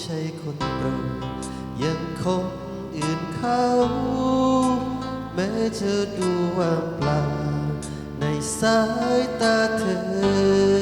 ใช่คนเรายังคงอื่นเขา แม้เธอดูว่าเปล่าในสายตาเธอ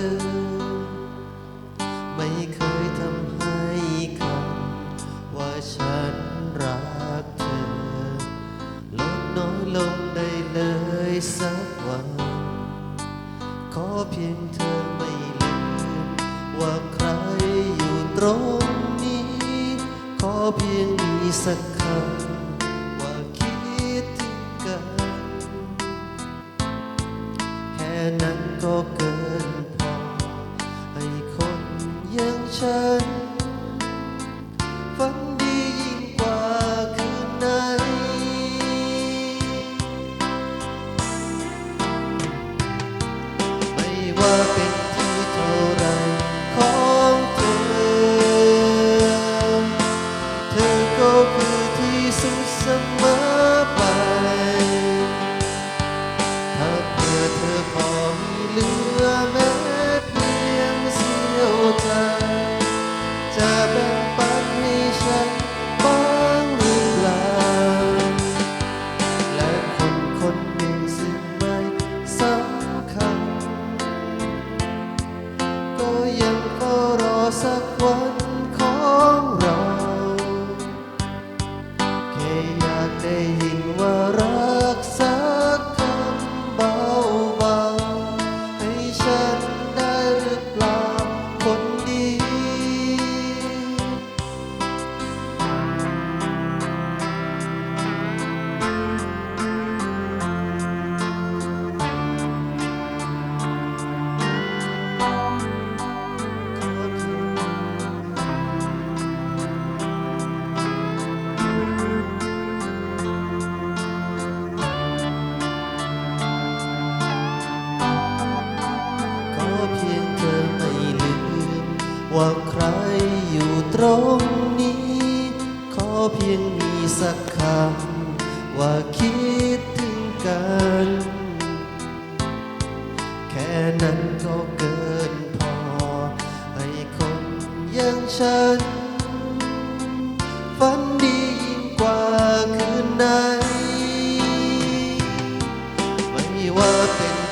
ฉันฝัน สักวัน ว่าใครอยู่ตรงนี้ ขอเพียงมีสักคำว่าคิดถึงกัน แค่นั้นก็เกินพอ ให้คนอย่างฉัน ฝันดียิ่งกว่าคืนไหน ไม่ว่าเป็น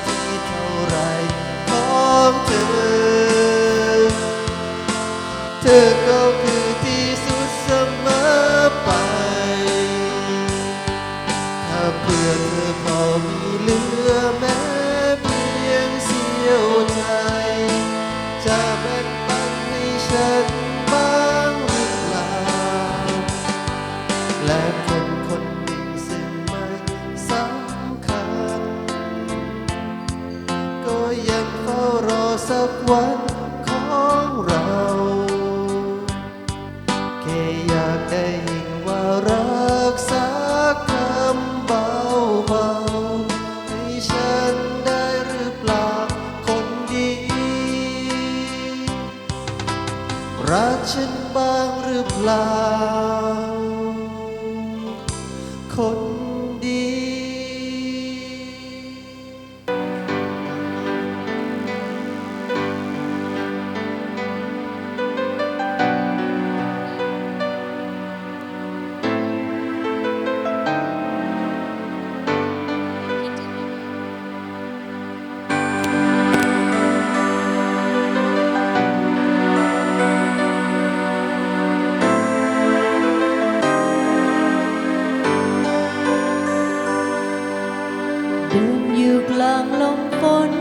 างลมฝน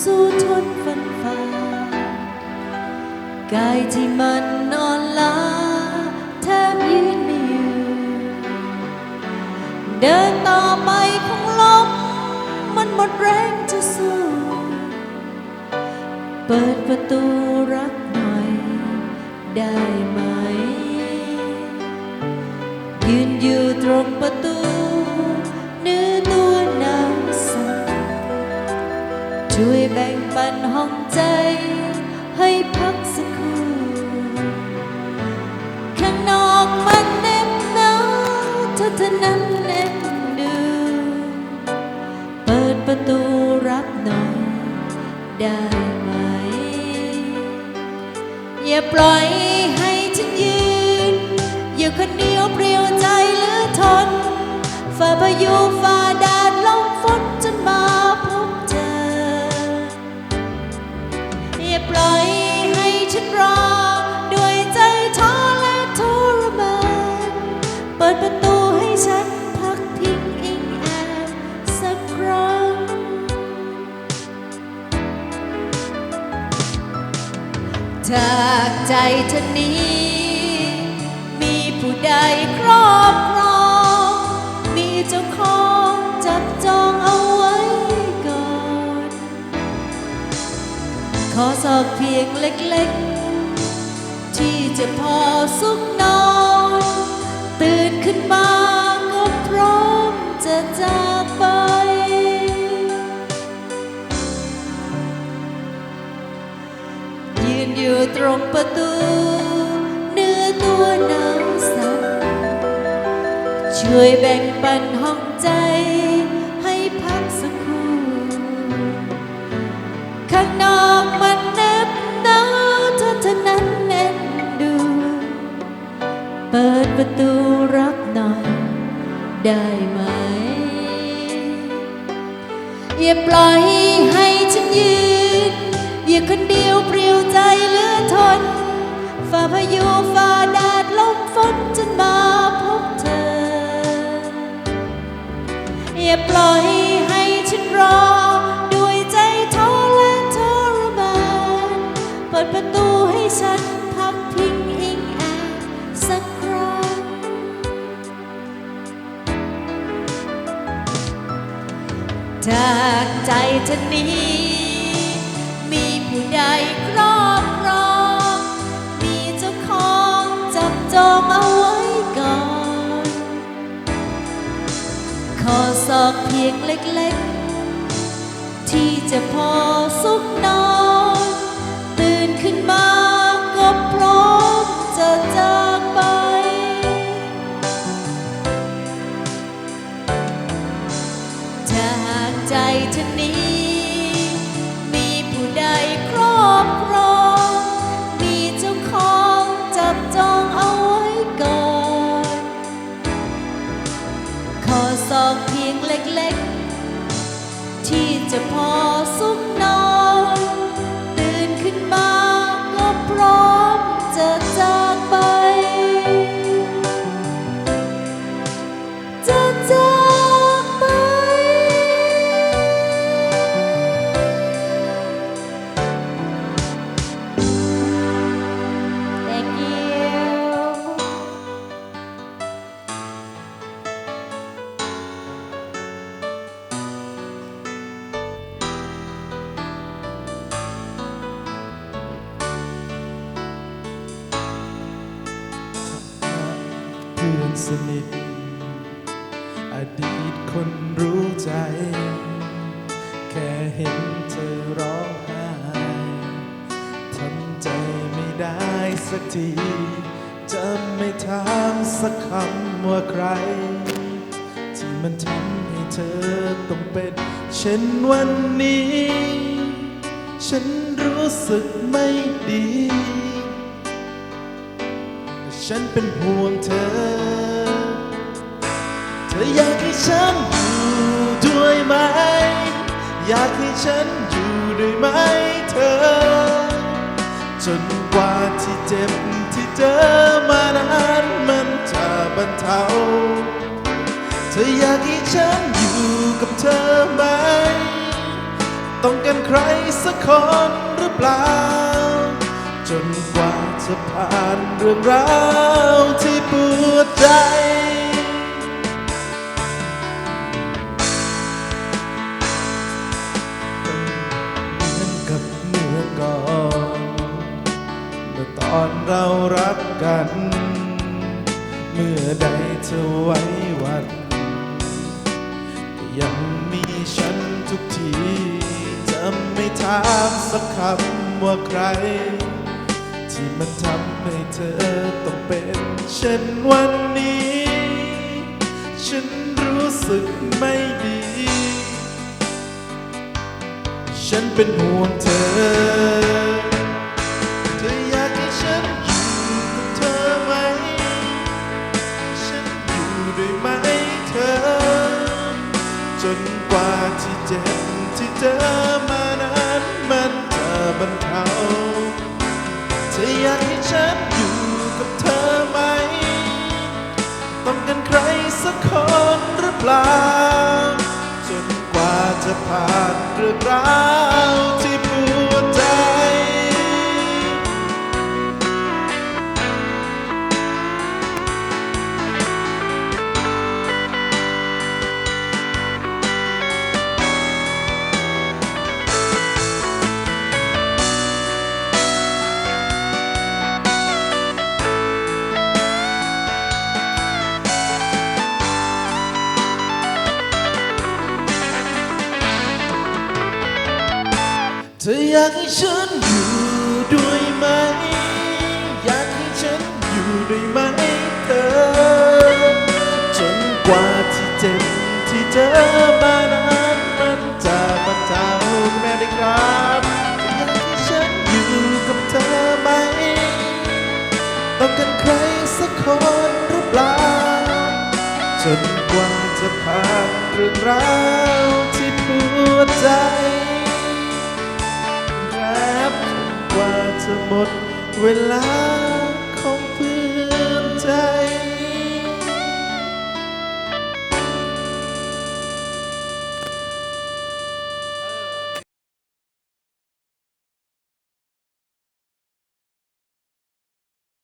สู้ทนฟันฝ่ากายที่มันนอนล้าแทบยืนไม่อยู่เดินต่อไปคงล้มมันหมดแรงจะสู้ เปิดประตูรับหน่อยได้ไหม ยืนอยู่ตรงประตู ช่วยแบ่งปันห้องใจ ให้พักสักครู่ข้างนอกมันเน็บหนาวเธอเท่านั้นเอ็นดูเปิดประตูรับหน่อยได้ไหม อย่าปล่อยให้ฉันยืน อยู่คนเดียวเปเปลี่ยวใจเหลือทนฝ่าพายุฝ่า ใจเธอนี้ มีผู้ใดครอบครอง มีเจ้าของจับจองเอาไว้ก่อน ขอสอบเพียงเล็กๆ ที่จะพอสุขนอน อยู่ตรงประตู เนื้อตัวหนาวสั่นช่วยแบ่งปันห้องใจ ให้พักสักครู่ข้างนอกมันแนบหนาวเธอเท่านั้นแน่นดู เปิดประตูรับหน่อยได้ไหมอย่าปล่อยให้ฉันยืน จากใจเธอนี้ มีผู้ใดครอบครอง มีเจ้าของจับจองเอาไว้ก่อน ขอสอบเพียงเล็กๆ ที่จะพอสุขนอน อสอกเพียงเล็กๆ ที่จะพอสุขนอน ดีตคนรู้ใจ แค่เห็นเธอร้องไห้ทำใจไม่ได้สักทีจะไม่ถามสักคำว่าใคร ที่มันทำให้เธอต้องเป็นเช่นวันนี้ ฉันรู้สึกไม่ดี ฉันเป็นห่วงเธอ ธออยากให้ฉันอยู่ด้วยไหม อยากให้ฉันอยู่ด้วยไหมเธอ จนกว่าที่เจ็บที่เจอมานานมันจะบรรเทา เธออยากให้ฉันอยู่กับเธอไหม ต้องการใครสักคนหรือเปล่า จนกว่าจะผ่านเรื่องราวที่ปวดใจ ตอนเรารักกัน เมื่อใดเธอไว้วันก็ยังมีฉันทุกทีจะไม่ถามสักคำว่าใคร ที่มันทำให้เธอต้องเป็นเช่นวันนี้ ฉันรู้สึกไม่ดี ฉันเป็นห่วงเธอ กว่าที่เจ็บที่เจอมานั้นมันจะบรรเทาเธออยากให้ฉันอยู่กับเธอไหม ต้องการใครสักคนหรือเปล่า จนกว่าจะผ่านเรื่องราวที่ากให้ฉันอยู่ด้วยไหม อยากให้ฉันอยู่ด้วยไหมเธอ จนกว่าที่เจ็บที่เจอมานั้นมันจะบรรเทาแม่ได้ครับอยากให้ฉันอยู่กับเธอไหม ต้องการใครสักคนหรือเปล่า จนกว่าจะผ่านเรื่องราวที่ป เวลา